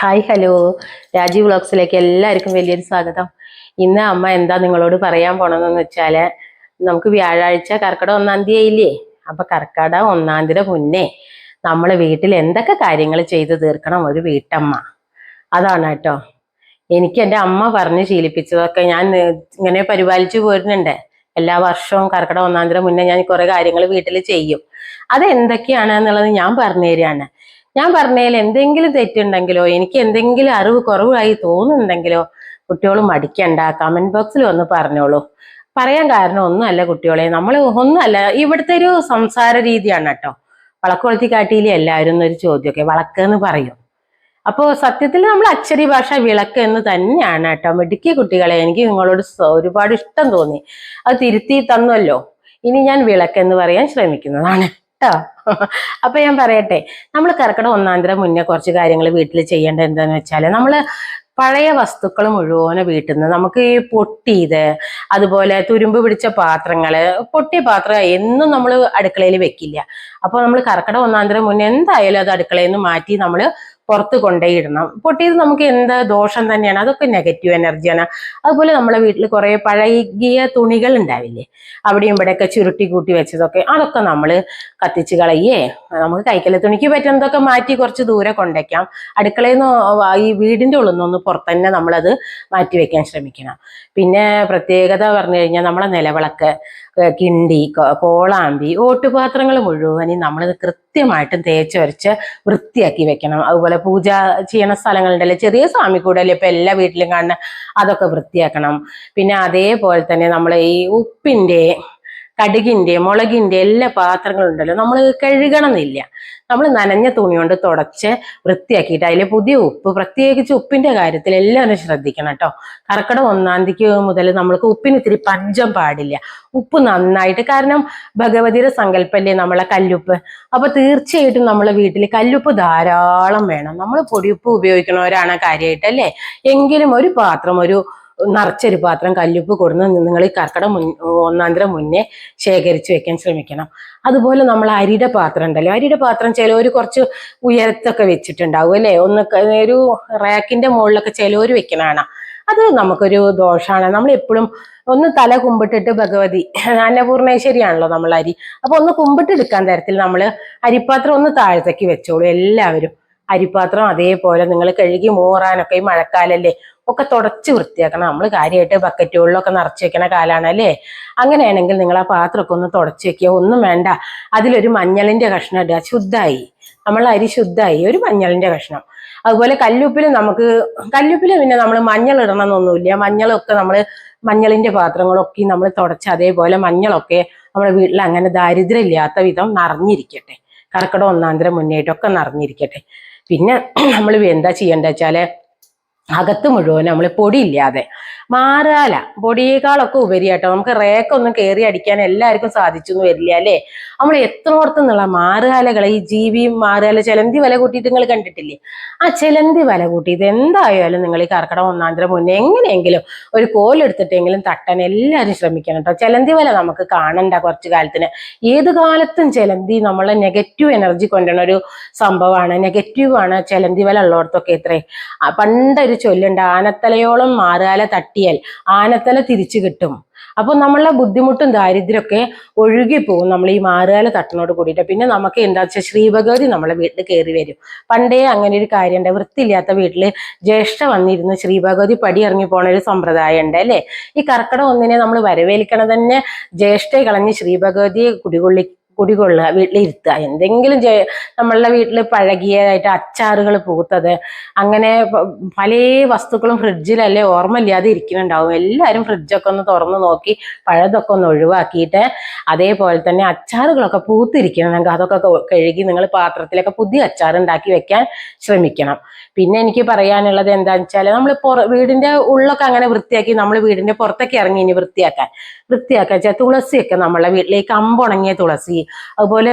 Hi hello. Rajeev വ്ളോഗ്സിലേക്ക് എല്ലാവർക്കും വലിയൊരു സ്വാഗതം. ഇന്ന് അമ്മ എന്താ നിങ്ങളോട് പറയാൻ പോണതെന്ന് വെച്ചാൽ നമുക്ക് വ്യാഴാഴ്ച കർക്കിടക ഒന്നാം തീയതി ആയില്ലേ? അപ്പൊ കർക്കിടക ഒന്നാം തീയതി മുന്നേ നമ്മളെ വീട്ടിൽ എന്തൊക്കെ കാര്യങ്ങൾ ചെയ്തു തീർക്കണം ഒരു വീട്ടമ്മ? അതാണ് കേട്ടോ. എനിക്ക് എന്റെ അമ്മ പറഞ്ഞ് ശീലിപ്പിച്ചതൊക്കെ ഞാൻ ഇങ്ങനെ പരിപാലിച്ചു പോരുന്നുണ്ട്. എല്ലാ വർഷവും കർക്കിടക ഒന്നാം തീയതി മുന്നേ ഞാൻ കുറേ കാര്യങ്ങൾ വീട്ടിൽ ചെയ്യും. അതെന്തൊക്കെയാണ് എന്നുള്ളത് ഞാൻ പറഞ്ഞു തരികയാണ് ഞാൻ പറഞ്ഞതിൽ എന്തെങ്കിലും തെറ്റുണ്ടെങ്കിലോ എനിക്ക് എന്തെങ്കിലും അറിവ് കുറവായി തോന്നുന്നുണ്ടെങ്കിലോ കുട്ടികൾ മടിക്കണ്ട. കമന്റ് ബോക്സിൽ ഒന്ന് പറഞ്ഞോളൂ. പറയാൻ കാരണം ഒന്നുമല്ല കുട്ടികളെ. നമ്മൾ ഒന്നുമല്ല ഇവിടുത്തെ ഒരു സംസാര രീതിയാണ് കേട്ടോ. വളക്കൊളുത്തി കാട്ടിയിലെ എല്ലാവരും എന്നൊരു ചോദ്യമൊക്കെ വളക്ക് എന്ന് പറയും. അപ്പോൾ സത്യത്തിൽ നമ്മൾ അച്ചടി ഭാഷ വിളക്ക് എന്ന് തന്നെയാണ് കേട്ടോ. മിടുക്കിയ കുട്ടികളെ എനിക്ക് നിങ്ങളോട് ഒരുപാട് ഇഷ്ടം തോന്നി. അത് തിരുത്തി തന്നല്ലോ. ഇനി ഞാൻ വിളക്ക് എന്ന് പറയാൻ ശ്രമിക്കുന്നതാണ് കേട്ടോ. അപ്പൊ ഞാൻ പറയട്ടെ നമ്മൾ കർക്കിടക ഒന്നാം തീയതി മുന്നേ കുറച്ച് കാര്യങ്ങൾ വീട്ടിൽ ചെയ്യേണ്ടത് എന്താന്ന് വെച്ചാൽ നമ്മൾ പഴയ വസ്തുക്കൾ മുഴുവനെ വീട്ടിൽ നിന്ന് നമുക്ക് ഈ പൊട്ടിയത് അതുപോലെ തുരുമ്പ് പിടിച്ച പാത്രങ്ങൾ പൊട്ടിയ പാത്രം എന്നും നമ്മൾ അടുക്കളയിൽ വെക്കില്ല. അപ്പൊ നമ്മൾ കർക്കിടക ഒന്നാം തീയതി മുന്നേ എന്തായാലും അത് അടുക്കളയിൽ നിന്ന് മാറ്റി നമ്മൾ പുറത്ത് കൊണ്ടുപോയി ഇടണം പൊട്ടിയത് നമുക്ക് എന്ത് ദോഷം തന്നെയാണ്? അതൊക്കെ നെഗറ്റീവ് എനർജിയാണ് അതുപോലെ നമ്മളെ വീട്ടിൽ കുറെ പഴകിയ തുണികൾ ഉണ്ടാവില്ലേ? അവിടെയും ഇവിടെയൊക്കെ ചുരുട്ടി കൂട്ടി വെച്ചതൊക്കെ അതൊക്കെ നമ്മൾ കത്തിച്ച് കളയേ. നമുക്ക് കൈക്കല തുണിക്ക് പറ്റുന്നതൊക്കെ മാറ്റി കുറച്ച് ദൂരെ കൊണ്ടേക്കാം. അടുക്കളയിൽ നിന്ന് ഈ വീടിന്റെ ഉള്ളിൽ നിന്നൊന്ന് പുറത്തന്നെ നമ്മളത് മാറ്റി വെക്കാൻ ശ്രമിക്കണം. പിന്നെ പ്രത്യേകത പറഞ്ഞു കഴിഞ്ഞാൽ നമ്മളെ നിലവിളക്ക്. കിണ്ടി കോളാമ്പി ഓട്ടുപാത്രങ്ങൾ മുഴുവനും നമ്മൾ കൃത്യമായിട്ടും തേച്ച് വരച്ച് വൃത്തിയാക്കി വെക്കണം. അതുപോലെ പൂജ ചെയ്യണ സ്ഥലങ്ങളുണ്ടല്ലോ ചെറിയ സ്വാമി കൂടല്ലേ ഇപ്പൊ എല്ലാ വീട്ടിലും കാണുന്ന അതൊക്കെ വൃത്തിയാക്കണം. പിന്നെ അതേപോലെ തന്നെ നമ്മൾ ഈ ഉപ്പിന്റെ കടുകിന്റെ മുളകിന്റെ എല്ലാ പാത്രങ്ങളും ഉണ്ടല്ലോ നമ്മൾ കഴുകണം എന്നില്ല നമ്മൾ നനഞ്ഞ തുണി കൊണ്ട് തുടച്ച് വൃത്തിയാക്കിയിട്ട് അതിലെ പുതിയ ഉപ്പ് പ്രത്യേകിച്ച് ഉപ്പിന്റെ കാര്യത്തിൽ എല്ലാവരും ശ്രദ്ധിക്കണം കേട്ടോ. കർക്കിടക ഒന്നാം തീയതി മുതൽ നമ്മൾക്ക് ഉപ്പിന് ഇത്തിരി പഞ്ചം പാടില്ല. ഉപ്പ് നന്നായിട്ട് കാരണം ഭഗവതിയുടെ സങ്കല്പല്ലേ നമ്മളെ കല്ലുപ്പ്? അപ്പൊ തീർച്ചയായിട്ടും നമ്മളെ വീട്ടിൽ കല്ലുപ്പ് ധാരാളം വേണം. നമ്മൾ പൊടിയുപ്പ് ഉപയോഗിക്കണവരാണ് കാര്യമായിട്ട് അല്ലേ എങ്കിലും ഒരു പാത്രം ഒരു നിറച്ചൊരു പാത്രം കല്ലുപ്പ് കൊടുന്ന് നിങ്ങൾ ഈ കർക്കിടം മുൻ ഒന്നാം തീയതി മുന്നേ ശേഖരിച്ച് വെക്കാൻ ശ്രമിക്കണം. അതുപോലെ നമ്മൾ അരിയുടെ പാത്രം ഉണ്ടല്ലോ. അരിയുടെ പാത്രം ചിലവർ കുറച്ച് ഉയരത്തൊക്കെ വെച്ചിട്ടുണ്ടാവും അല്ലേ? ഒന്ന് ഒരു റാക്കിന്റെ മുകളിലൊക്കെ ചിലവർ വെക്കണതാണ്. അത് നമുക്കൊരു ദോഷമാണ് നമ്മൾ എപ്പോഴും ഒന്ന് തല കുമ്പിട്ടിട്ട് ഭഗവതി അന്നപൂർണേശ്വരിയാണല്ലോ നമ്മൾ അരി. അപ്പൊ ഒന്ന് കുമ്പിട്ടെടുക്കാൻ തരത്തിൽ നമ്മൾ അരിപ്പാത്രം ഒന്ന് താഴത്തേക്ക് വെച്ചോളൂ എല്ലാവരും. അരിപ്പാത്രം അതേപോലെ നിങ്ങൾ കഴുകി മൂറാനൊക്കെ ഈ മഴക്കാലല്ലേ ഒക്കെ തുടച്ച് വൃത്തിയാക്കണം. നമ്മൾ കാര്യമായിട്ട് ബക്കറ്റുകളിലൊക്കെ നിറച്ച് വെക്കണ കാലാണ് അല്ലേ? അങ്ങനെയാണെങ്കിൽ നിങ്ങൾ ആ പാത്രമൊക്കെ ഒന്ന് തുടച്ച് വെക്കുക. ഒന്നും വേണ്ട. അതിലൊരു മഞ്ഞളിന്റെ കഷ്ണം ഇടുക. ശുദ്ധായി നമ്മൾ അരി ശുദ്ധായി ഒരു മഞ്ഞളിന്റെ കഷ്ണം. അതുപോലെ കല്ലുപ്പിൽ നമുക്ക് കല്ലുപ്പിൽ പിന്നെ നമ്മൾ മഞ്ഞൾ ഇടണമെന്നൊന്നുമില്ല. മഞ്ഞളൊക്കെ നമ്മൾ മഞ്ഞളിന്റെ പാത്രങ്ങളൊക്കെ നമ്മൾ തുടച്ച് അതേപോലെ മഞ്ഞളൊക്കെ നമ്മുടെ വീട്ടിൽ അങ്ങനെ ദാരിദ്ര്യമില്ലാത്ത വിധം നിറഞ്ഞിരിക്കട്ടെ. കർക്കിടക ഒന്നാന്തരം മുന്നേറ്റമൊക്കെ നിറഞ്ഞിരിക്കട്ടെ. പിന്നെ നമ്മൾ എന്താ ചെയ്യേണ്ടത് വെച്ചാൽ അകത്ത് മുഴുവൻ നമ്മൾ പൊടിയില്ലാതെ മാറാല. പൊടിയേക്കാളൊക്കെ ഉപരിയാട്ടോ നമുക്ക് റേക്കൊന്നും കയറി അടിക്കാൻ എല്ലാവർക്കും സാധിച്ചു എന്ന് വരില്ല അല്ലേ? നമ്മൾ എത്രയോർത്ത് നിന്നുള്ള മാറുകാലകൾ ഈ ജീവിയും മാറുകാല ചെലന്തി വില കൂട്ടിയിട്ട് നിങ്ങൾ കണ്ടിട്ടില്ലേ? ആ ചെലന്തി വില കൂട്ടിയിട്ട് എന്തായാലും നിങ്ങൾ ഈ കർക്കിടം ഒന്നാം തീയതി മുന്നേ എങ്ങനെയെങ്കിലും ഒരു കോലെടുത്തിട്ടെങ്കിലും തട്ടാൻ എല്ലാവരും ശ്രമിക്കണം കേട്ടോ. ചെലന്തി വില നമുക്ക് കാണണ്ട കുറച്ചു കാലത്തിന്. ഏത് കാലത്തും ചെലന്തി നമ്മളെ നെഗറ്റീവ് എനർജി കൊണ്ടുവരുന്ന ഒരു സംഭവമാണ്. ആണ് ചെലന്തി വില ഉള്ളിടത്തൊക്കെ ഇത്രേ പണ്ടൊരു ചൊല്ലുണ്ട് ആനത്തലയോളം മാറുകാല തട്ടിയാൽ ആനത്തല തിരിച്ചു കിട്ടും. അപ്പൊ നമ്മളെ ബുദ്ധിമുട്ടും ദാരിദ്ര്യമൊക്കെ ഒഴുകിപ്പോകും നമ്മൾ ഈ മാറുകാല തട്ടിനോട് കൂടിയിട്ട്. പിന്നെ നമുക്ക് എന്താ വെച്ചാൽ ശ്രീഭഗവതി നമ്മളെ വീട്ടിൽ കയറി വരും. പണ്ടേ അങ്ങനെ ഒരു കാര്യമുണ്ട്. വൃത്തിയില്ലാത്ത വീട്ടിൽ ജ്യേഷ്ഠ വന്നിരുന്ന്. ശ്രീഭഗവതി പടി ഇറങ്ങി പോണ ഒരു സമ്പ്രദായം ഉണ്ട് അല്ലേ? ഈ കർക്കിടക ഒന്നിനെ നമ്മൾ വരവേൽക്കണ തന്നെ ജ്യേഷ്ഠയെ കളഞ്ഞ് ശ്രീഭഗവതിയെ കുടികൊള്ളി കുടികൊള്ളുക വീട്ടിലിരുത്തുക. എന്തെങ്കിലും ജെ- നമ്മളുടെ വീട്ടിൽ പഴകിയതായിട്ട് അച്ചാറുകൾ പൂത്തത് അങ്ങനെ പല വസ്തുക്കളും ഫ്രിഡ്ജിലല്ലേ ഓർമ്മയില്ലാതെ ഇരിക്കുന്നുണ്ടാവും. എല്ലാവരും ഫ്രിഡ്ജൊക്കെ ഒന്ന് തുറന്ന് നോക്കി പഴതൊക്കെ ഒന്ന് ഒഴിവാക്കിയിട്ട് അതേപോലെ തന്നെ അച്ചാറുകളൊക്കെ പൂത്തിരിക്കണം. നിങ്ങൾക്ക് അതൊക്കെ കഴുകി നിങ്ങൾ പാത്രത്തിലൊക്കെ പുതിയ അച്ചാർ ഉണ്ടാക്കി വെക്കാൻ ശ്രമിക്കണം. പിന്നെ എനിക്ക് പറയാനുള്ളത് എന്താണെന്ന് വെച്ചാൽ നമ്മൾ പുറ വീടിന്റെ ഉള്ളൊക്കെ അങ്ങനെ വൃത്തിയാക്കി നമ്മൾ വീടിന്റെ പുറത്തൊക്കെ ഇറങ്ങി ഇനി വൃത്തിയാക്കാൻ വൃത്തിയാക്കാൻ വെച്ചാൽ തുളസിയൊക്കെ നമ്മളെ വീട്ടിലേക്ക് കമ്പുണങ്ങിയ തുളസി അതുപോലെ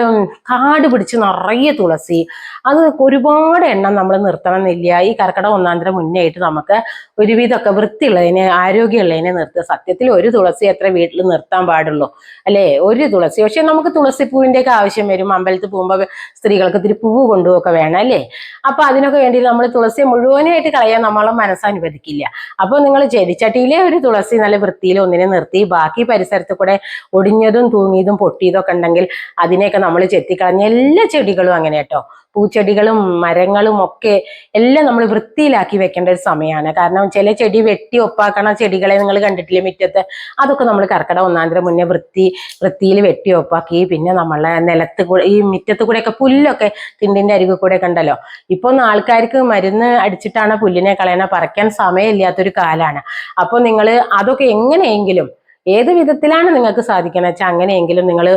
കാട് പിടിച്ച് നിറയെ തുളസി അത് ഒരുപാട് എണ്ണം നമ്മൾ നിർത്തണമെന്നില്ല ഈ കർക്കിടക ഒന്നാം തീയതി മുന്നേ ആയിട്ട് നമുക്ക് ഒരുവിധമൊക്കെ വൃത്തിയുള്ളതിനെ ആരോഗ്യമുള്ളതിനെ നിർത്തുക. സത്യത്തിൽ ഒരു തുളസി എത്ര വീട്ടിൽ നിർത്താൻ പാടുള്ളൂ. അല്ലേ? ഒരു തുളസി. പക്ഷെ നമുക്ക് തുളസിപ്പൂവിന്റെ ഒക്കെ ആവശ്യം വരും. അമ്പലത്തിൽ പോകുമ്പോൾ സ്ത്രീകൾക്ക് ഇത്തിരി പൂവ് കൊണ്ടുപോകൊക്കെ വേണം അല്ലേ? അപ്പൊ അതിനൊക്കെ വേണ്ടി നമ്മൾ തുളസി മുഴുവനായിട്ട് കളയാൻ നമ്മളെ മനസ്സ് അനുവദിക്കില്ല. അപ്പൊ നിങ്ങൾ ചെടിച്ചട്ടിയിലെ ഒരു തുളസി നല്ല വൃത്തിയിൽ ഒന്നിനെ നിർത്തി ബാക്കി പരിസരത്ത് കൂടെ ഒടിഞ്ഞതും തൂങ്ങിയതും പൊട്ടിയതൊക്കെ ഉണ്ടെങ്കിൽ അതിനെയൊക്കെ നമ്മൾ ചെത്തിക്കളഞ്ഞ എല്ലാ ചെടികളും അങ്ങനെ കേട്ടോ. പൂച്ചെടികളും മരങ്ങളും ഒക്കെ എല്ലാം നമ്മൾ വൃത്തിയിലാക്കി വെക്കേണ്ട ഒരു സമയമാണ് കാരണം ചില ചെടി വെട്ടി ഒപ്പാക്കണ ചെടികളെ നിങ്ങൾ കണ്ടിട്ടില്ലേ മുറ്റത്ത്? അതൊക്കെ നമ്മൾ കർക്കിടക ഒന്നാം തീയതി മുന്നേ വൃത്തി വൃത്തിയിൽ വെട്ടി ഒപ്പാക്കി. പിന്നെ നമ്മളെ നിലത്ത് കൂടെ ഈ മുറ്റത്ത് കൂടെയൊക്കെ പുല്ലൊക്കെ തിണ്ടിന്റെ അരികിൽ കൂടെ കണ്ടല്ലോ? ഇപ്പൊ ഒന്ന് ആൾക്കാർക്ക് മരുന്ന് അടിച്ചിട്ടാണ് പുല്ലിനെ കളയണ. പറിക്കാൻ സമയമില്ലാത്തൊരു കാലാണ്. അപ്പൊ നിങ്ങൾ അതൊക്കെ എങ്ങനെയെങ്കിലും ഏത് വിധത്തിലാണ് നിങ്ങൾക്ക് സാധിക്കുന്നത് വെച്ചാൽ അങ്ങനെയെങ്കിലും നിങ്ങൾ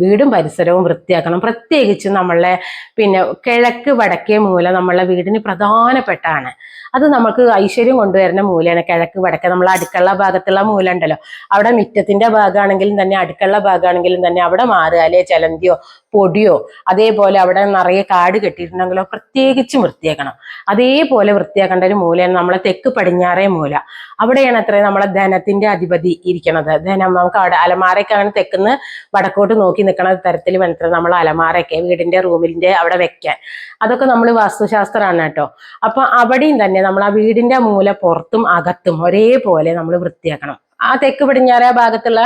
വീടും പരിസരവും വൃത്തിയാക്കണം. പ്രത്യേകിച്ച് നമ്മളെ പിന്നെ കിഴക്ക് വടക്കേ മൂല നമ്മളെ വീടിന് പ്രധാനപ്പെട്ടാണ് അത് നമുക്ക് ഐശ്വര്യം കൊണ്ടുവരുന്ന മൂലയാണ്. കിഴക്ക് വടക്ക്. നമ്മൾ അടുക്കള ഭാഗത്തുള്ള മൂല ഉണ്ടല്ലോ അവിടെ മിറ്റത്തിന്റെ ഭാഗമാണെങ്കിലും തന്നെ അടുക്കള ഭാഗമാണെങ്കിലും തന്നെ അവിടെ മാറുക അല്ലെ ചലന്തിയോ പൊടിയോ അതേപോലെ അവിടെ നിറയെ കാട് കെട്ടിയിട്ടുണ്ടെങ്കിലോ പ്രത്യേകിച്ചും വൃത്തിയാക്കണം. അതേപോലെ വൃത്തിയാക്കേണ്ട ഒരു മൂലയാണ് നമ്മളെ തെക്ക് പടിഞ്ഞാറേ മൂല. അവിടെയാണ് അത്ര നമ്മളെ ധനത്തിന്റെ അധിപതി ഇരിക്കണത്. ധനം നമുക്ക് അവിടെ അലമാരയൊക്കെ അങ്ങനെ തെക്കുന്ന് വടക്കോട്ട് നോക്കി നിൽക്കണ തരത്തിൽ വേണത്ര നമ്മൾ അലമാരയൊക്കെ വീടിന്റെ റൂമിന്റെ അവിടെ വെക്കാൻ. അതൊക്കെ നമ്മൾ വാസ്തുശാസ്ത്രമാണ് കേട്ടോ. അപ്പൊ അവിടെയും തന്നെ നമ്മൾ ആ വീടിന്റെ മൂല പുറത്തും അകത്തും ഒരേപോലെ നമ്മൾ വൃത്തിയാക്കണം. ആ തെക്ക് പടിഞ്ഞാറ ഭാഗത്തുള്ള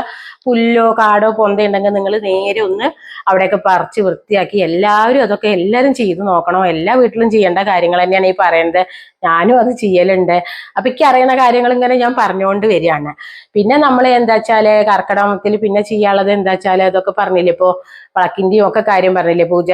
പുല്ലോ കാടോ പൊന്തയുണ്ടെങ്കിൽ നിങ്ങൾ നേരെ ഒന്ന് അവിടെയൊക്കെ പറിച്ച് വൃത്തിയാക്കി എല്ലാവരും അതൊക്കെ എല്ലാവരും ചെയ്തു നോക്കണം. എല്ലാ വീട്ടിലും ചെയ്യേണ്ട കാര്യങ്ങൾ തന്നെയാണ് ഈ പറയുന്നത് ഞാനും അത് ചെയ്യലുണ്ട്. അപ്പൊ എനിക്ക് അറിയുന്ന കാര്യങ്ങൾ ഇങ്ങനെ ഞാൻ പറഞ്ഞുകൊണ്ട് വരികയാണ്. പിന്നെ നമ്മൾ എന്താ വെച്ചാൽ കർക്കിടകത്തിൽ പിന്നെ ചെയ്യാനുള്ളത് എന്താ വെച്ചാൽ അതൊക്കെ പറഞ്ഞില്ലേ ഇപ്പോ വിളക്കിന്റെയും ഒക്കെ കാര്യം പറഞ്ഞില്ലേ? പൂജ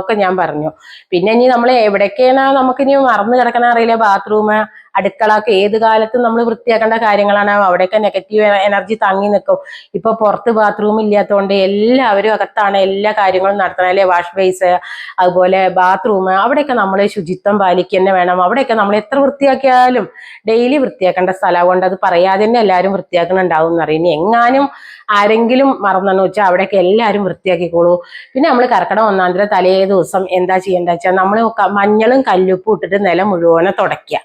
ഒക്കെ ഞാൻ പറഞ്ഞു. പിന്നെ ഇനി നമ്മൾ എവിടേക്കാണ് നമുക്കിനി മറന്നു കിടക്കണ അറിയില്ല? ബാത്റൂം അടുക്കള ഒക്കെ ഏത് കാലത്തും നമ്മൾ വൃത്തിയാക്കേണ്ട കാര്യങ്ങളാണ്. അവിടെയൊക്കെ നെഗറ്റീവ് എനർജി തങ്ങി നിൽക്കും. ഇപ്പൊ പുറത്ത് ബാത്റൂം ഇല്ലാത്തതുകൊണ്ട് എല്ലാവരും അകത്താണ് എല്ലാ കാര്യങ്ങളും നടത്തണം. അല്ലെ? വാഷ് ബേസ് അതുപോലെ ബാത്റൂം അവിടെയൊക്കെ നമ്മൾ ശുചിത്വം പാലിക്കുക തന്നെ വേണം. അവിടെയൊക്കെ നമ്മൾ എത്ര വൃത്തിയാക്കിയാലും ഡെയിലി വൃത്തിയാക്കേണ്ട സ്ഥലം കൊണ്ട് അത് പറയാതെ തന്നെ എല്ലാവരും വൃത്തിയാക്കുന്നുണ്ടാവും എന്നറിയും ഇനി എങ്ങാനും ആരെങ്കിലും മറന്നെന്ന് വെച്ചാൽ അവിടെയൊക്കെ എല്ലാവരും വൃത്തിയാക്കിക്കോളൂ പിന്നെ നമ്മൾ കർക്കിടകം ഒന്നാം തീയതി തലേ ദിവസം എന്താ ചെയ്യേണ്ടത് വെച്ചാൽ നമ്മൾ മഞ്ഞളും കല്ലുപ്പും ഇട്ടിട്ട് നില മുഴുവനെ തുടയ്ക്കുക.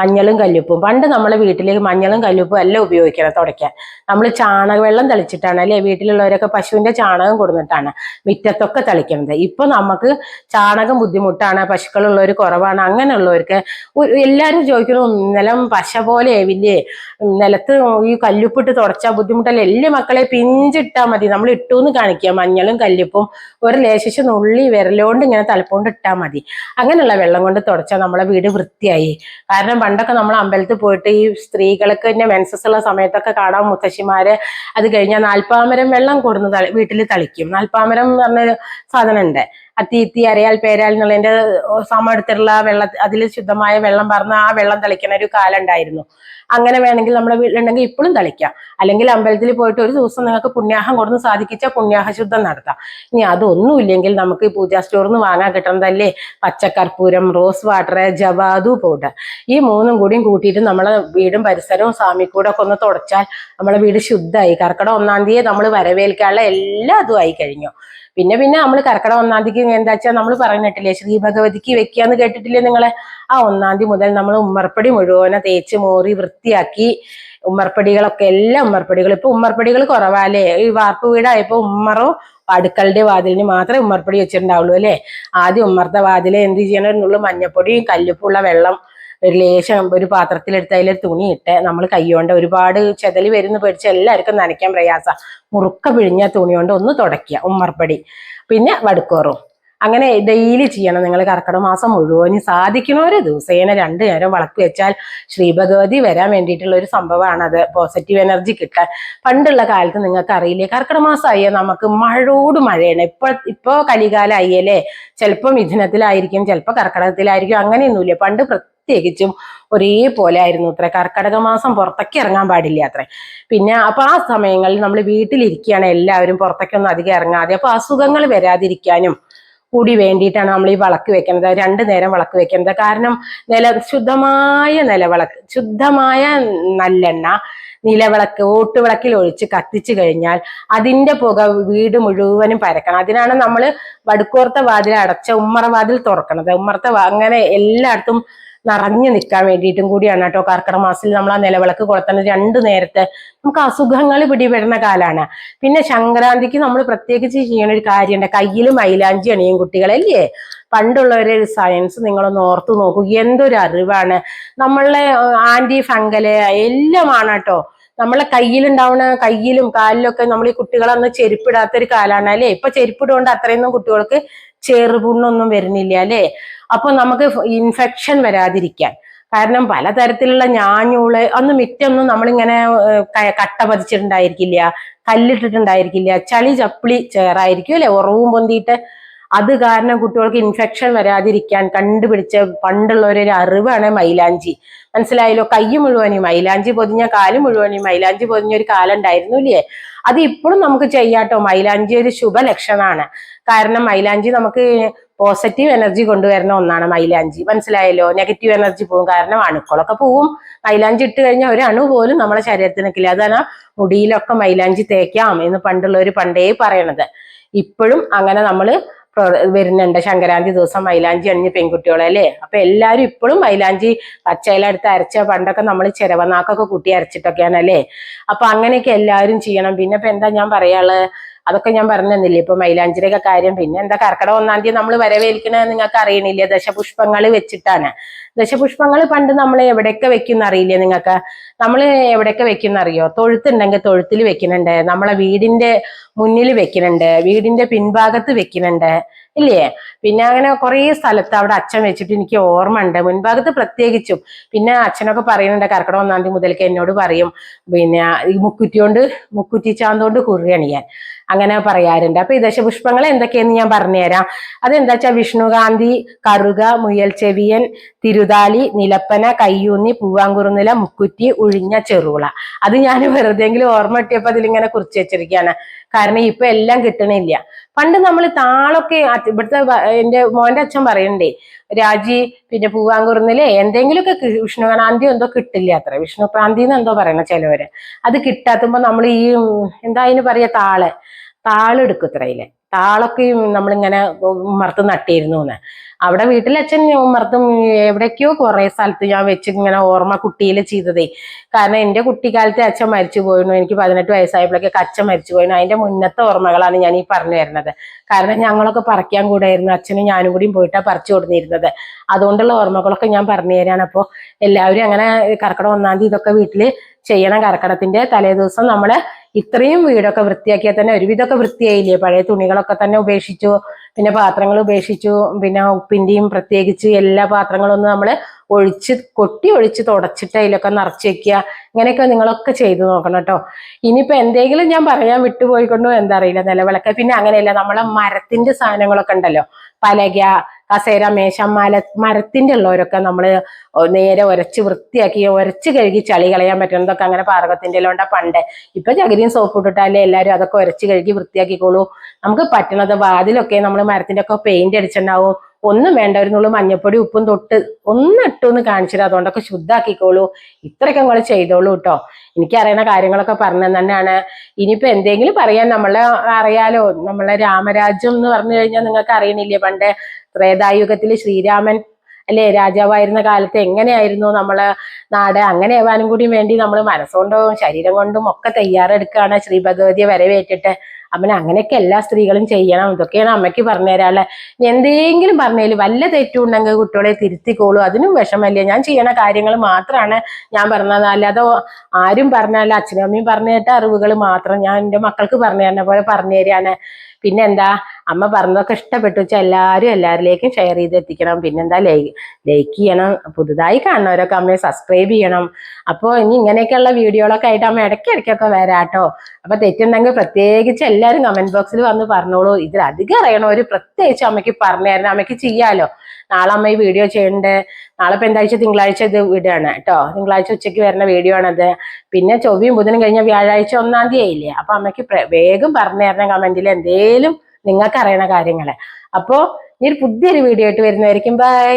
മഞ്ഞളും കല്ലുപ്പും. പണ്ട് നമ്മളെ വീട്ടിലേക്ക് മഞ്ഞളും കല്ലുപ്പും എല്ലാം ഉപയോഗിക്കണം തുടയ്ക്കാൻ. നമ്മൾ ചാണകവെള്ളം തളിച്ചിട്ടാണ് അല്ലെ? വീട്ടിലുള്ളവരൊക്കെ പശുവിന്റെ ചാണകം കൊടുത്തിട്ടാണ് മുറ്റത്തൊക്കെ തളിക്കുന്നത്. ഇപ്പൊ നമുക്ക് ചാണകം ബുദ്ധിമുട്ടാണ് പശുക്കളുള്ളവർ കുറവാണ് അങ്ങനെയുള്ളവർക്ക് എല്ലാവരും ചോദിക്കുന്നു നിലം പശ പോലെ വലിയ നിലത്ത് ഈ കല്ലുപ്പിട്ട് തുടച്ചാൽ ബുദ്ധിമുട്ടല്ല? എല്ലാ മക്കളെ പിഞ്ചിട്ടാൽ മതി. നമ്മൾ ഇട്ടൂന്ന് കാണിക്കുക മഞ്ഞളും കല്ലുപ്പും ഒരു ലേശിച്ച് നുള്ളി വിരലോണ്ട് ഇങ്ങനെ തലപ്പോണ്ട് ഇട്ടാൽ മതി. അങ്ങനെയുള്ള വെള്ളം കൊണ്ട് തുടച്ചാൽ നമ്മളെ വീട് വൃത്തിയായി. കാരണം പണ്ടൊക്കെ നമ്മൾ അമ്പലത്തിൽ പോയിട്ട് ഈ സ്ത്രീകൾക്ക് തന്നെ മെൻസസ് ഉള്ള സമയത്തൊക്കെ കാണാൻ മുത്തശ്ശിമാര്. അത് കഴിഞ്ഞാൽ നാൽപ്പാമരം വെള്ളം കൊടുന്ന് വീട്ടിൽ തളിക്കും. നാൽപ്പാമരം എന്ന് പറഞ്ഞൊരു സാധനം ഉണ്ട് അത്തീത്തി അരയാൽ പേരാൽ എന്നുള്ളതിന്റെ സമ എടുത്തിട്ടുള്ള വെള്ള അതിൽ ശുദ്ധമായ വെള്ളം പറഞ്ഞ ആ വെള്ളം തളിക്കുന്ന ഒരു കാലം ഉണ്ടായിരുന്നു. അങ്ങനെ വേണമെങ്കിൽ നമ്മുടെ വീട്ടിലുണ്ടെങ്കിൽ ഇപ്പോഴും തളിക്കാം. അല്ലെങ്കിൽ അമ്പലത്തിൽ പോയിട്ട് ഒരു ദിവസം നിങ്ങൾക്ക് പുണ്യാഹം കൊടുന്ന് സാധിക്കിച്ചാൽ പുണ്യാഹ ശുദ്ധം നടത്താം. ഇനി അതൊന്നുമില്ലെങ്കിൽ നമുക്ക് ഈ പൂജാ സ്റ്റോറിൽ നിന്ന് വാങ്ങാൻ കിട്ടുന്നതല്ലേ പച്ചക്കർപ്പൂരം റോസ് വാട്ടർ ജവാദു പൗഡർ. ഈ മൂന്നും കൂടിയും കൂട്ടിയിട്ട് നമ്മളെ വീടും പരിസരവും സ്വാമിക്കൂടെ ഒക്കെ ഒന്ന് തുടച്ചാൽ നമ്മളെ വീട് ശുദ്ധമായി. കർക്കിടക ഒന്നാം തീയതി നമ്മൾ വരവേൽക്കാനുള്ള എല്ലാ ഇതും ആയി കഴിഞ്ഞു. പിന്നെ പിന്നെ നമ്മൾ കർക്കിടക ഒന്നാം തീയതിക്ക് എന്താ വെച്ചാൽ നമ്മൾ പറഞ്ഞിട്ടില്ലേ ശ്രീ ഭഗവതിക്ക് വെക്കാന്ന് കേട്ടിട്ടില്ലേ നിങ്ങളെ? ആ ഒന്നാം തീയതി മുതൽ നമ്മൾ ഉമ്മർപ്പടി മുഴുവനെ തേച്ച് മോറി വൃത്തിയാക്കി ഉമ്മർപ്പടികളൊക്കെ എല്ലാ ഉമ്മർപ്പടികളും. ഇപ്പൊ ഉമ്മർപ്പടികൾ കുറവാല്ലേ? ഈ വാർപ്പ് വീടായപ്പോ ഉമ്മറോ അടുക്കളുടെ വാതിലിന് മാത്രമേ ഉമ്മർപ്പടി വെച്ചിട്ടുണ്ടാവുള്ളൂ അല്ലേ? ആദ്യം ഉമ്മർത്ത വാതിലെ എന്ത് ചെയ്യണം? ഒരു മഞ്ഞപ്പൊടിയും കല്ലുപ്പുള്ള വെള്ളം ഒരു ലേശം ഒരു പാത്രത്തിലെടുത്ത് അതിൽ തുണി ഇട്ട് നമ്മൾ കൈകൊണ്ട് ഒരുപാട് ചെതലി വരുന്ന പേടിച്ച് എല്ലാവർക്കും നനയ്ക്കാൻ പ്രയാസ. മുറുക്ക പിഴിഞ്ഞ തുണി കൊണ്ട് ഒന്ന് തുടയ്ക്കുക ഉമ്മർപ്പടി. പിന്നെ വടുക്കോറും. അങ്ങനെ ഡെയിലി ചെയ്യണം നിങ്ങൾ കർക്കിടക മാസം മുഴുവനും സാധിക്കണവരെ ദിവസേന രണ്ട് നേരം വളക്ക് വെച്ചാൽ ശ്രീഭഗവതി വരാൻ വേണ്ടിയിട്ടുള്ള ഒരു സംഭവമാണ് അത് പോസിറ്റീവ് എനർജി കിട്ടാൻ. പണ്ടുള്ള കാലത്ത് നിങ്ങൾക്ക് അറിയില്ലേ കർക്കിടക മാസമായി നമുക്ക് മഴയോട് മഴയാണ്. ഇപ്പൊ ഇപ്പോൾ കലികാലം അല്ലേ? ചിലപ്പോൾ മിഥുനത്തിലായിരിക്കും ചിലപ്പോൾ കർക്കിടകത്തിലായിരിക്കും അങ്ങനെയൊന്നുമില്ല. പണ്ട് പ്രത്യേകിച്ചും ഒരേപോലെ ആയിരുന്നു അത്ര. കർക്കിടക മാസം പുറത്തേക്ക് ഇറങ്ങാൻ പാടില്ല അത്ര. പിന്നെ അപ്പൊ ആ സമയങ്ങളിൽ നമ്മൾ വീട്ടിലിരിക്കുകയാണ് എല്ലാവരും പുറത്തേക്കൊന്നും അധികം ഇറങ്ങാതെ. അപ്പൊ അസുഖങ്ങൾ വരാതിരിക്കാനും കൂടി വേണ്ടിയിട്ടാണ് നമ്മൾ ഈ വിളക്ക് വെക്കുന്നത്. രണ്ട് നേരം വിളക്ക് വെക്കുന്നത്. കാരണം നില ശുദ്ധമായ നിലവിളക്ക് ശുദ്ധമായ നല്ലെണ്ണ നിലവിളക്ക് ഓട്ടുവിളക്കിൽ ഒഴിച്ച് കത്തിച്ചു കഴിഞ്ഞാൽ അതിന്റെ പുക വീട് മുഴുവനും പരക്കണം. അതിനാണ് നമ്മൾ വടുക്കോർത്ത വാതിൽ അടച്ച ഉമ്മറ വാതിൽ തുറക്കണത്. ഉമ്മറത്തെ അങ്ങനെ എല്ലായിടത്തും നിറഞ്ഞു നിൽക്കാൻ വേണ്ടിയിട്ടും കൂടിയാണ് കേട്ടോ. കർക്കിടക മാസത്തിൽ നമ്മൾ ആ നിലവിളക്ക് കൊളുത്തുന്നത് രണ്ട് നേരത്തെ നമുക്ക് അസുഖങ്ങൾ പിടിപെടുന്ന കാലാണ്. പിന്നെ സംക്രാന്തിക്ക് നമ്മൾ പ്രത്യേകിച്ച് ചെയ്യുന്ന ഒരു കാര്യമുണ്ട്. കയ്യിൽ മൈലാഞ്ചി അണിയും കുട്ടികളല്ലേ? പണ്ടുള്ളവരെ ഒരു സയൻസ് നിങ്ങളൊന്ന് ഓർത്തു നോക്കൂ. എന്തൊരു അറിവാണ്. നമ്മളെ ആന്റി ഫംഗൽ എല്ലാമാണ് കേട്ടോ. നമ്മളെ കയ്യിലുണ്ടാവുന്ന കയ്യിലും കാലിലൊക്കെ നമ്മൾ ഈ കുട്ടികളന്ന് ചെരുപ്പിടാത്ത ഒരു കാലാണ്. അല്ലെ? ഇപ്പൊ ചെരുപ്പിടുകൊണ്ട് അത്രയൊന്നും കുട്ടികൾക്ക് ചെറുപുണ്ണൊന്നും വരുന്നില്ല അല്ലെ? അപ്പൊ നമുക്ക് ഇൻഫെക്ഷൻ വരാതിരിക്കാൻ. കാരണം പലതരത്തിലുള്ള ഞാഞ്ഞൂൾ അന്ന് മിറ്റൊന്നും നമ്മളിങ്ങനെ കട്ട പതിച്ചിട്ടുണ്ടായിരിക്കില്ല കല്ലിട്ടിട്ടുണ്ടായിരിക്കില്ല ചളി ചപ്പിളി ചേറായിരിക്കും അല്ലെ? ഉറവും പൊന്തിയിട്ട് അത് കാരണം കുട്ടികൾക്ക് ഇൻഫെക്ഷൻ വരാതിരിക്കാൻ കണ്ടുപിടിച്ച പണ്ടുള്ളവരൊരു അറിവാണ് മൈലാഞ്ചി. മനസ്സിലായല്ലോ? കൈ മുഴുവനും മൈലാഞ്ചി പൊതിഞ്ഞ കാൽ മുഴുവനും മൈലാഞ്ചി പൊതിഞ്ഞ ഒരു കാലം ഉണ്ടായിരുന്നു ഇല്ലേ? അത് ഇപ്പോഴും നമുക്ക് ചെയ്യാട്ടോ മൈലാഞ്ചി ഒരു ശുഭലക്ഷണമാണ്. കാരണം മൈലാഞ്ചി നമുക്ക് പോസിറ്റീവ് എനർജി കൊണ്ടുവരുന്ന ഒന്നാണ് മൈലാഞ്ചി. മനസ്സിലായല്ലോ? നെഗറ്റീവ് എനർജി പോകും കാരണം അണുക്കളൊക്കെ പോവും. മൈലാഞ്ചി ഇട്ട് കഴിഞ്ഞാൽ ഒരു അണു പോലും നമ്മളെ ശരീരത്തിനൊക്കില്ല അതാണ് മുടിയിലൊക്കെ മൈലാഞ്ചി തേക്കാം എന്ന് പണ്ടുള്ളവർ പണ്ടേ പറയണത്. ഇപ്പോഴും അങ്ങനെ നമ്മൾ വരുന്നുണ്ട് ശങ്കരാന്തി ദിവസം മൈലാഞ്ചി അണിഞ്ഞ് പെൺകുട്ടികളെ അല്ലേ? അപ്പൊ എല്ലാവരും ഇപ്പോഴും മൈലാഞ്ചി പച്ചയില എടുത്ത് അരച്ച പണ്ടൊക്കെ നമ്മൾ ചിരവനാക്കൊക്കെ കൂട്ടി അരച്ചിട്ടൊക്കെയാണ് അല്ലേ? അപ്പൊ അങ്ങനെയൊക്കെ എല്ലാവരും ചെയ്യണം. പിന്നെ ഇപ്പൊ എന്താ ഞാൻ പറയാൾ അതൊക്കെ ഞാൻ പറഞ്ഞു തന്നില്ലേ ഇപ്പൊ മൈലാഞ്ചിയുടെ കാര്യം. പിന്നെ എന്താ കർക്കിടക ഒന്നാം തീയതി നമ്മൾ വരവേൽക്കണേ നിങ്ങൾക്ക് അറിയണില്ലേ? ദശപുഷ്പങ്ങൾ വെച്ചിട്ടാണ്. ദശപുഷ്പങ്ങൾ പണ്ട് നമ്മൾ എവിടെയൊക്കെ വെക്കുന്ന അറിയില്ലേ നിങ്ങൾക്ക്? നമ്മൾ എവിടെയൊക്കെ വെക്കുന്ന അറിയോ? തൊഴുത്തുണ്ടെങ്കിൽ തൊഴുത്തിൽ വെക്കുന്നുണ്ട്. നമ്മളെ വീടിന്റെ മുന്നിൽ വെക്കുന്നുണ്ട്. വീടിന്റെ പിൻഭാഗത്ത് വെക്കുന്നുണ്ട്. ഇല്ലേ? പിന്നെ അങ്ങനെ കുറേ സ്ഥലത്ത് അവിടെ അച്ഛൻ വെച്ചിട്ട് എനിക്ക് ഓർമ്മ ഉണ്ട് മുൻഭാഗത്ത് പ്രത്യേകിച്ചും. പിന്നെ അച്ഛനൊക്കെ പറയുന്നുണ്ട് കർക്കിടക ഒന്നാം തീയതി മുതൽക്ക് എന്നോട് പറയും. പിന്നെ ഈ മുക്കുറ്റി കൊണ്ട് മുക്കുറ്റി ചാന്തോണ്ട് കുറി അണിയാൻ. അങ്ങനെ പറയാറുണ്ട്. അപ്പൊ ഈ ദശപുഷ്പങ്ങൾ എന്തൊക്കെയെന്ന് ഞാൻ പറഞ്ഞുതരാം. അതെന്താ വെച്ചാൽ വിഷ്ണുകാന്തി കറുക മുയൽ ചെവിയൻ തിരുതാലി നിലപ്പന കയ്യൂന്നി പൂവാങ്കുറുനില മുക്കുറ്റി ഉഴിഞ്ഞ ചെറുള. അത് ഞാൻ വെറുതെങ്കിലും ഓർമ്മ കിട്ടിയപ്പോ അതിലിങ്ങനെ കുറിച്ച് വെച്ചിരിക്കുകയാണ്. കാരണം ഇപ്പൊ എല്ലാം കിട്ടണില്ല. പണ്ട് നമ്മൾ താളൊക്കെ ഇവിടുത്തെ എന്റെ മോന്റെ അച്ഛൻ പറയണ്ടേ രാജി പിന്നെ പൂവാങ്കുറുന്നിലെ എന്തെങ്കിലുമൊക്കെ വിഷ്ണുകാന്തി എന്തോ കിട്ടില്ല അത്ര. വിഷ്ണുപ്രാന്തി എന്ന് എന്തോ പറയണ ചിലവര്. അത് കിട്ടാത്തുമ്പോ നമ്മൾ ഈ എന്താ അതിന് പറയാ താൾ. താളെടുക്കും ഇത്രയിൽ. താളൊക്കെ നമ്മളിങ്ങനെ മറത്ത് നട്ടിരുന്നു എന്ന് അവിടെ വീട്ടിൽ അച്ഛൻ മറത്തും എവിടേക്കോ കുറെ സ്ഥലത്ത് ഞാൻ വെച്ച് ഇങ്ങനെ ഓർമ്മ കുട്ടിയിൽ ചെയ്തതേ. കാരണം എന്റെ കുട്ടിക്കാലത്തെ അച്ഛൻ മരിച്ചു പോയിരുന്നു. എനിക്ക് പതിനെട്ട് വയസ്സായപ്പോഴൊക്കെ അച്ഛൻ മരിച്ചു പോയിരുന്നു. അതിന്റെ മുന്നത്തെ ഓർമ്മകളാണ് ഞാൻ ഈ പറഞ്ഞു വരുന്നത്. കാരണം ഞങ്ങളൊക്കെ പറിക്കാൻ കൂടായിരുന്നു അച്ഛനും ഞാനും കൂടിയും പോയിട്ടാ പറിച്ചു കൊടുത്തിരുന്നത് അതുകൊണ്ടുള്ള ഓർമ്മകളൊക്കെ ഞാൻ പറഞ്ഞു തരാണ്. അപ്പോൾ എല്ലാവരും അങ്ങനെ കർക്കിടക ഒന്നാം തീയതി ഇതൊക്കെ വീട്ടിൽ ചെയ്യണം കർക്കടത്തിന്റെ തലേ ദിവസം നമ്മൾ ഇത്രയും വീടൊക്കെ വൃത്തിയാക്കിയാൽ തന്നെ ഒരുവിധമൊക്കെ വൃത്തിയായില്ലേ? പഴയ തുണികളൊക്കെ തന്നെ ഉപേക്ഷിച്ചു പിന്നെ പാത്രങ്ങൾ ഉപേക്ഷിച്ചു പിന്നെ ഉപ്പിന്റെയും പ്രത്യേകിച്ച് എല്ലാ പാത്രങ്ങളും ഒന്ന് നമ്മൾ ഒഴിച്ച് കൊട്ടി ഒഴിച്ച് തുടച്ചിട്ട് അതിലൊക്കെ നിറച്ച് വെക്കുക. ഇങ്ങനെയൊക്കെ നിങ്ങളൊക്കെ ചെയ്തു നോക്കണം കേട്ടോ. ഇനിയിപ്പോ എന്തെങ്കിലും ഞാൻ പറയാൻ വിട്ടുപോയിക്കൊണ്ടോ എന്താ അറിയില്ല. നിലവിളക്ക്. പിന്നെ അങ്ങനെയല്ല നമ്മളെ മരത്തിന്റെ സാധനങ്ങളൊക്കെ ഉണ്ടല്ലോ. പലക കസേര മേശ മല മരത്തിന്റെ ഉള്ളവരൊക്കെ നമ്മൾ നേരെ ഉരച്ച് വൃത്തിയാക്കി ഉരച്ച് കഴുകി ചളി കളയാൻ പറ്റുന്നതൊക്കെ അങ്ങനെ പാർവത്തിന്റെ ഉണ്ട പണ്ട്. ഇപ്പൊ ചകിരിയും സോപ്പ് ഇട്ടിട്ടാലേ എല്ലാവരും അതൊക്കെ ഉരച്ച് കഴുകി വൃത്തിയാക്കിക്കോളൂ. നമുക്ക് പറ്റണത് വാതിലൊക്കെ നമ്മൾ മരത്തിന്റെ ഒക്കെ പെയിന്റ് അടിച്ചിട്ടുണ്ടാവും. ഒന്നും വേണ്ട ഒരു നുള്ളു മഞ്ഞപ്പൊടി ഉപ്പും തൊട്ട് ഒന്ന് ഇട്ടൊന്ന് കാണിച്ചിട്ട് അതുകൊണ്ടൊക്കെ ശുദ്ധാക്കിക്കോളൂ. ഇത്രയൊക്കെ നിങ്ങൾ ചെയ്തോളൂ കേട്ടോ എനിക്കറിയുന്ന കാര്യങ്ങളൊക്കെ പറഞ്ഞു തന്നെയാണ്. ഇനിയിപ്പോ എന്തെങ്കിലും പറയാൻ നമ്മളെ അറിയാലോ. നമ്മളെ രാമരാജ്യം എന്ന് പറഞ്ഞു കഴിഞ്ഞാൽ നിങ്ങൾക്ക് അറിയണില്ലേ? പണ്ട് ത്രേതായുഗത്തിൽ ശ്രീരാമൻ അല്ലെ രാജാവായിരുന്ന കാലത്ത് എങ്ങനെയായിരുന്നു നമ്മളെ നാട്? അങ്ങനെ ആവാനും കൂടി വേണ്ടി നമ്മൾ മനസ്സുകൊണ്ടും ശരീരം കൊണ്ടും ഒക്കെ തയ്യാറെടുക്കുകയാണ് ശ്രീ ഭഗവതിയെ വരവേറ്റിട്ട്. അവൻ അങ്ങനെയൊക്കെ എല്ലാ സ്ത്രീകളും ചെയ്യണം. ഇതൊക്കെയാണ് അമ്മയ്ക്ക് പറഞ്ഞു ഇനി എന്തെങ്കിലും പറഞ്ഞതിൽ വല്ല തെറ്റും ഉണ്ടെങ്കിൽ കുട്ടികളെ തിരുത്തിക്കോളൂ. അതിനും വിഷമല്ല ഞാൻ ചെയ്യണ കാര്യങ്ങൾ മാത്രമാണ് ഞാൻ പറഞ്ഞത്. അല്ലാതെ ആരും പറഞ്ഞാലും അച്ഛനും അമ്മയും പറഞ്ഞു അറിവുകൾ മാത്രം ഞാൻ എന്റെ മക്കൾക്ക് പറഞ്ഞു തരുന്ന പോലെ പറഞ്ഞു തരികയാണ്. പിന്നെ എന്താ? അമ്മ പറഞ്ഞതൊക്കെ ഇഷ്ടപ്പെട്ടു വെച്ചാൽ എല്ലാവരും എല്ലാവരിലേക്കും ഷെയർ ചെയ്ത് എത്തിക്കണം പിന്നെന്താ ലൈക്ക് ലൈക്ക് ചെയ്യണം പുതുതായി കാണുന്നവരൊക്കെ അമ്മയെ സബ്സ്ക്രൈബ് ചെയ്യണം. അപ്പോൾ ഇനി ഇങ്ങനെയൊക്കെയുള്ള വീഡിയോകളൊക്കെ ആയിട്ട് അമ്മ ഇടയ്ക്കിടയ്ക്കൊക്കെ വരാട്ടോ. അപ്പൊ തെറ്റുണ്ടെങ്കിൽ പ്രത്യേകിച്ച് എല്ലാവരും കമന്റ് ബോക്സിൽ വന്ന് പറഞ്ഞോളൂ. ഇതിൽ അധികം ഒരു പ്രത്യേകിച്ച് അമ്മയ്ക്ക് പറഞ്ഞു തരണം. അമ്മയ്ക്ക് ചെയ്യാലോ. നാളെ അമ്മ ഈ വീഡിയോ ചെയ്യേണ്ടത് നാളെ ഇപ്പൊ എന്താഴ്ച തിങ്കളാഴ്ച ഇത് വിടുകയാണ് കേട്ടോ. തിങ്കളാഴ്ച ഉച്ചയ്ക്ക് വരുന്ന വീഡിയോ ആണത്. പിന്നെ ചൊവ്വയും ബുധനും കഴിഞ്ഞ വ്യാഴാഴ്ച ഒന്നാം തീയതി ആയില്ലേ? അപ്പൊ അമ്മയ്ക്ക് വേഗം പറഞ്ഞു തരണം എന്തേലും നിങ്ങൾക്ക് അറിയണ കാര്യങ്ങളെ. അപ്പോ ഇനി ഒരു പുതിയൊരു വീഡിയോ ആയിട്ട് വരുന്നതായിരിക്കും ബൈ